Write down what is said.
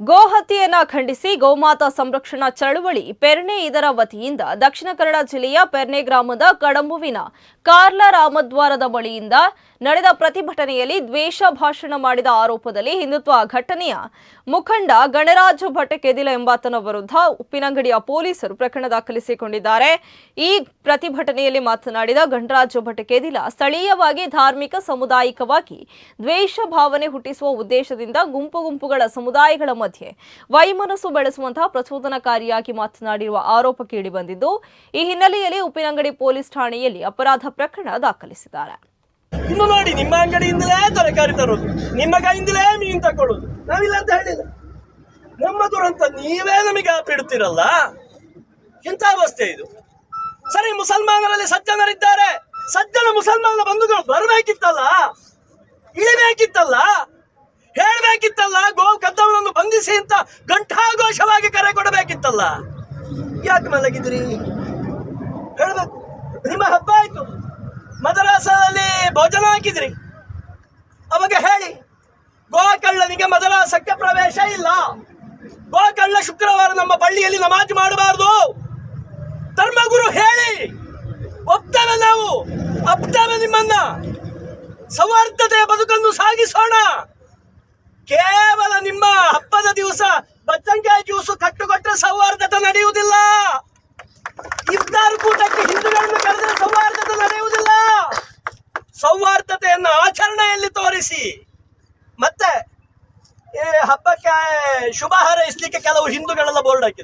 ಗೋಹತ್ಯೆಯನ್ನ ಖಂಡಿಸಿ ಗೋಮಾತಾ ಸಂರಕ್ಷಣಾ ಚಳವಳಿ ಪೆರ್ನೆ ಇದರ ವತಿಯಿಂದ ದಕ್ಷಿಣ ಕನ್ನಡ ಜಿಲ್ಲೆಯ ಪೆರ್ನೆ ಗ್ರಾಮದ ಕಡಂಬುವಿನ ಕಾರ್ಲ ರಾಮದ್ವಾರದ ಬಳಿಯಿಂದ ನಡೆದ ಪ್ರತಿಭಟನೆಯಲ್ಲಿ ದ್ವೇಷ ಭಾಷಣ ಮಾಡಿದ ಆರೋಪದಲ್ಲಿ ಹಿಂದುತ್ವ ಘಟನೆಯ ಮುಖಂಡ ಗಣರಾಜು ಭಟ್ಟಕೆದಿಲ ಎಂಬಾತನ ವಿರುದ್ಧ ಉಪ್ಪಿನಂಗಡಿಯ ಪೊಲೀಸರು ಪ್ರಕರಣ ದಾಖಲಿಸಿಕೊಂಡಿದ್ದಾರೆ. ಈ ಪ್ರತಿಭಟನೆಯಲ್ಲಿ ಮಾತನಾಡಿದ ಗಣರಾಜು ಭಟ್ಟಕೆದಿಲ ಸ್ಥಳೀಯವಾಗಿ ಧಾರ್ಮಿಕ, ಸಮುದಾಯಿಕವಾಗಿ ದ್ವೇಷ ಭಾವನೆ ಹುಟ್ಟಿಸುವ ಉದ್ದೇಶದಿಂದ ಗುಂಪು ಗುಂಪುಗಳ ಸಮುದಾಯಗಳ ಮಧ್ಯೆ. ವೈಮನಸ್ಸು ಬೆಳೆಸುವಂತಹ ಪ್ರಚೋದನಕಾರಿಯಾಗಿ ಮಾತನಾಡಿರುವ ಆರೋಪ ಕೇಳಿಬಂದಿದ್ದು ಈ ಹಿನ್ನೆಲೆಯಲ್ಲಿ ಉಪ್ಪಿನಂಗಡಿ ಪೊಲೀಸ್ ಠಾಣೆಯಲ್ಲಿ ಅಪರಾಧ ಪ್ರಕರಣ ದಾಖಲಿಸಿದ್ದಾರೆ. ಇನ್ನು ನೋಡಿ, ನಿಮ್ಮ ಅಂಗಡಿಯಿಂದಲೇ ತರಕಾರಿ ತರೋದು, ನಿಮ್ಮ ಕೈಯಿಂದಲೇ ಮೀನು ತಕೊಳ್ಳೋದು, ನಾವಿಲ್ಲ ಅಂತ ಹೇಳಿಲ್ಲ. ನಮ್ಮ ದುರಂತ ನೀವೇ ನಮಗೆ ಆಪಿಡುತ್ತೀರಲ್ಲ? ಎಂಥ ಅವಸ್ಥೆ ಇದು? ಸರಿ, ಮುಸಲ್ಮಾನರಲ್ಲಿ ಸಜ್ಜನರಿದ್ದಾರೆ. ಸಜ್ಜನ ಮುಸಲ್ಮಾನ ಬಂಧುಗಳು ಬರಬೇಕಿತ್ತಲ್ಲ? ಇಳಿಬೇಕಿತ್ತಲ್ಲ? ಬಂಧಿಸಿ ಅಂತ ಘಂಟಾಘೋಷವಾಗಿ ಕರೆ ಕೊಡಬೇಕಿತ್ತಲ್ಲ. ಯಾಕೆ ಮಲಗಿದ್ರಿ? ಹೇಳಬೇಕು. ನಿಮ್ಮ ಹಬ್ಬ ಆಯ್ತು. ಮದರಾಸದಲ್ಲಿ ಭೋಜನ ಹಾಕಿದ್ರಿ. ಅವಾಗ ಹೇಳಿ ಗೋಕಳ್ಳನಿಗೆ ಮದರಾಸಕ್ಕೆ ಪ್ರವೇಶ ಇಲ್ಲ. ಗೋಕಳ್ಳ ಶುಕ್ರವಾರ ನಮ್ಮ ಪಳ್ಳಿಯಲ್ಲಿ ನಮಾಜ್ ಮಾಡಬಾರ್ದು. ಧರ್ಮಗುರು ಹೇಳಿ, ಒಪ್ತೇವೆ ನಾವು, ಒಪ್ತೇವೆ ನಿಮ್ಮನ್ನ. ಸೌಹಾರ್ದತೆಯ ಬದುಕನ್ನು ಸಾಗಿಸೋಣ. ಹಬ್ಬದ ದಿವಸ ಬಚ್ಚಂಕಾಯಿ ಜ್ಯೂಸು ಕಟ್ಟುಕೊಟ್ಟರೆ ಸೌಹಾರ್ದತೆ ನಡೆಯುವುದಿಲ್ಲ. ಇಫ್ತಾರ್ ಕೂಟಕ್ಕೆ ಹಿಂದೂಗಳನ್ನು ಕರೆದರೆ ಸೌಹಾರ್ದತೆ ನಡೆಯುವುದಿಲ್ಲ. ಸೌಹಾರ್ದತೆಯನ್ನು ಆಚರಣೆಯಲ್ಲಿ ತೋರಿಸಿ. ಮತ್ತೆ ಹಬ್ಬಕ್ಕೆ, ಶುಭ ಹಾರೈಸಲಿಕ್ಕೆ ಕೆಲವು ಹಿಂದೂಗಳೆಲ್ಲ ಬೋರ್ಡ್ ಹಾಕಿದೆ